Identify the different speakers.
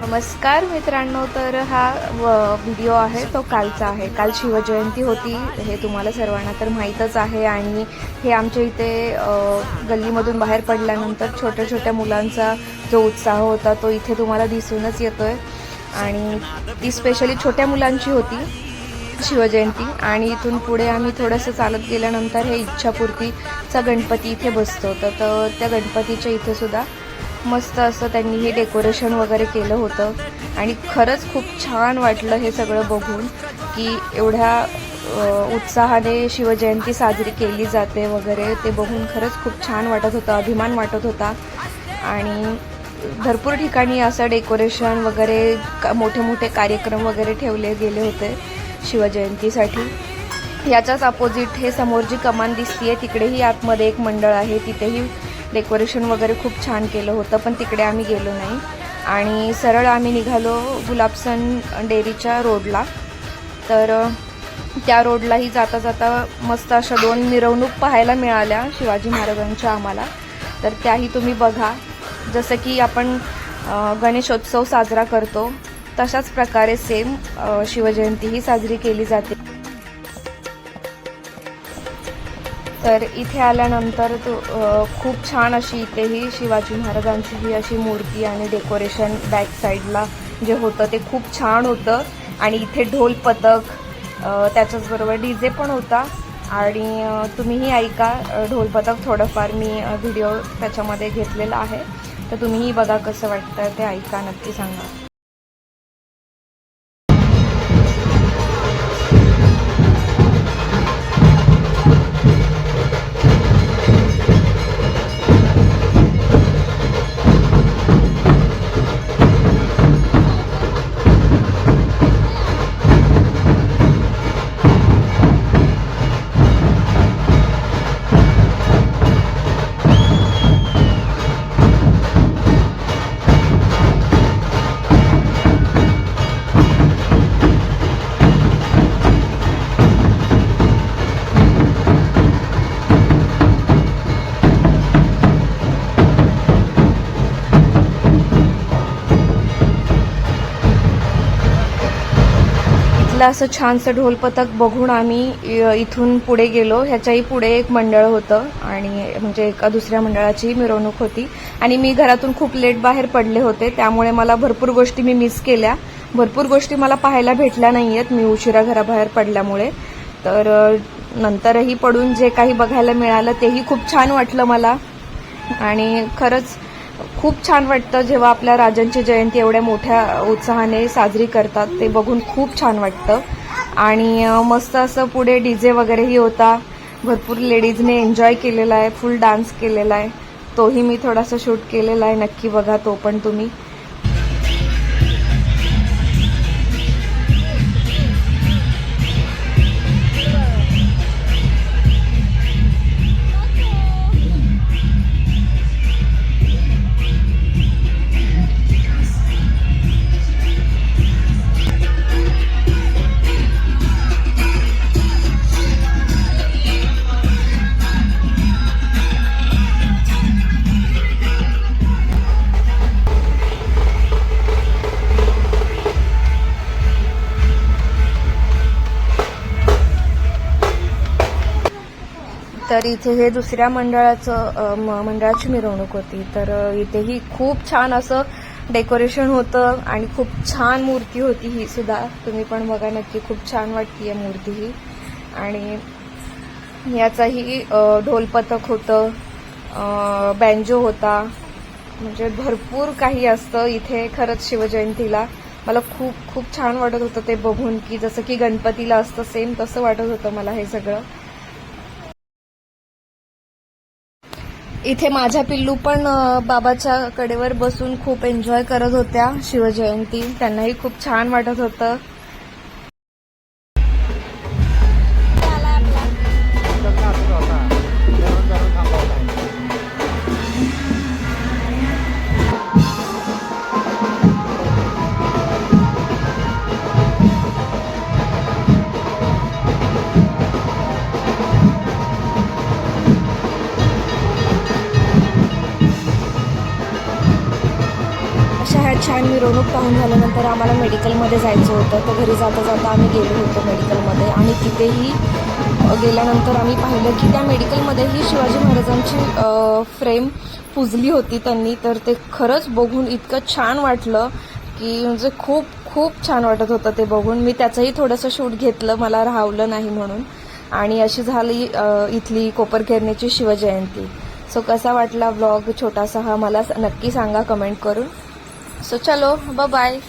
Speaker 1: नमस्कार मित्रांनो तर हा व- व्हिडिओ आहे तो कालचा आहे. काल शिवजयंती होती हे तुम्हाला सर्वांना तर माहीतच आहे आणि हे आमच्या इथे गल्लीमधून बाहेर पडल्यानंतर छोट्या छोट्या मुलांचा जो उत्साह होता तो इथे तुम्हाला दिसूनच येतो आहे आणि ती स्पेशली छोट्या मुलांची होती शिवजयंती. आणि इथून पुढे आम्ही थोडंसं चालत गेल्यानंतर हे इच्छापूर्तीचा गणपती इथे बसतो. तर तर त्या गणपतीच्या इथेसुद्धा मस्त असं त्यांनी हे डेकोरेशन वगैरे केलं होतं. आणि खरंच खूप छान वाटलं हे सगळं बघून की एवढ्या उत्साहाने शिवजयंती साजरी केली जाते वगैरे ते बघून खरंच खूप छान वाटत होतं अभिमान वाटत होता. आणि भरपूर ठिकाणी असं डेकोरेशन वगैरे मोठे मोठे कार्यक्रम वगैरे ठेवले गेले होते शिवजयंतीसाठी. याच्याच अपोजिट हे समोर जी कमान दिसतीये तिकडेही आतमध्ये एक मंडळ आहे तिथेही डेकोरेशन वगैरे खूप छान केलं होतं पण तिकडे आम्ही गेलो नाही. आणि सरळ आम्ही निघालो गुलाबसन डेअरीच्या रोडला. तर त्या रोडलाही जाता जाता मस्त अशा दोन मिरवणूक पाहायला मिळाल्या शिवाजी महाराजांच्या आम्हाला. तर त्याही तुम्ही बघा. जसं की आपण गणेशोत्सव साजरा करतो तशाच प्रकारे सेम शिवजयंतीही साजरी केली जाते. तर इथे आल्यानंतर तो खूप छान अशी इथेही शिवाजी महाराजांची ही अशी मूर्ती आणि डेकोरेशन बॅक साईडला जे होतं ते खूप छान होतं. आणि इथे ढोल पथक त्याच्याचबरोबर डी जे पण होता. आणि तुम्हीही ऐका ढोल पथक थोडंफार मी व्हिडिओ त्याच्यामध्ये घेतलेला आहे. तर तुम्हीही बघा कसं वाटतं ते ऐका नक्की सांगा. इथलं असं छानसं ढोल पथक बघून आम्ही इथून पुढे गेलो. ह्याच्याही पुढे एक मंडळ होतं आणि म्हणजे एका दुसऱ्या मंडळाचीही मिरवणूक होती. आणि मी घरातून खूप लेट बाहेर पडले होते. त्यामुळे मला भरपूर गोष्टी मी मिस केल्या. भरपूर गोष्टी मला पाहायला भेटल्या नाही आहेत मी उशिरा घराबाहेर पडल्यामुळे. तर नंतरही पडून जे काही बघायला मिळालं तेही खूप छान वाटलं मला. आणि खरंच खूप छान वाटतं जेव्हा आपल्या राजांची जयंती एवढ्या मोठ्या उत्साहाने साजरी करतात ते बघून खूप छान वाटतं. आणि मस्त असं पुढे डी जे वगैरेही होता. भरपूर लेडीजने एन्जॉय केलेला आहे फुल डान्स केलेला आहे. तोही मी थोडासा शूट केलेला आहे नक्की बघा तो पण तुम्ही. तर इथे हे दुसऱ्या मंडळाचं म- मंडळाची मिरवणूक होती. तर इथेही खूप छान असं डेकोरेशन होतं आणि खूप छान मूर्ती होती ही सुद्धा. तुम्ही पण बघा नक्की खूप छान वाटतीये मूर्ती ही. आणि याचाही ढोलपथक होतं बँजो होता. म्हणजे भरपूर काही असतं इथे खरंच शिवजयंतीला. मला खूप खूप छान वाटत होतं ते बघून की जसं की गणपतीला असतं सेम तसं वाटत होतं मला हे सगळं. इथे माझ्या पिल्लू पण बाबाच्या कडेवर बसून खूप एन्जॉय करत होत्या शिवजयंती. त्यांनाही खूप छान वाटत होतं. छान मिरवणूक पाहून झाल्यानंतर आम्हाला मेडिकलमध्ये जायचं होतं. तर घरी जाता जाता आम्ही गेलो होतो मेडिकलमध्ये. आणि तिथेही गेल्यानंतर आम्ही पाहिलं की त्या मेडिकलमध्येही शिवाजी महाराजांची फ्रेम पुजली होती त्यांनी. तर ते खरंच बघून इतकं छान वाटलं की म्हणजे खूप खूप छान वाटत होतं ते बघून. मी त्याचंही थोडंसं शूट घेतलं मला राहवलं नाही म्हणून. आणि अशी झाली इथली कोपरखेरणेची शिवजयंती. सो कसा वाटला व्लॉग छोटासा हा? मला नक्की सांगा कमेंट करून. सो चलो बाय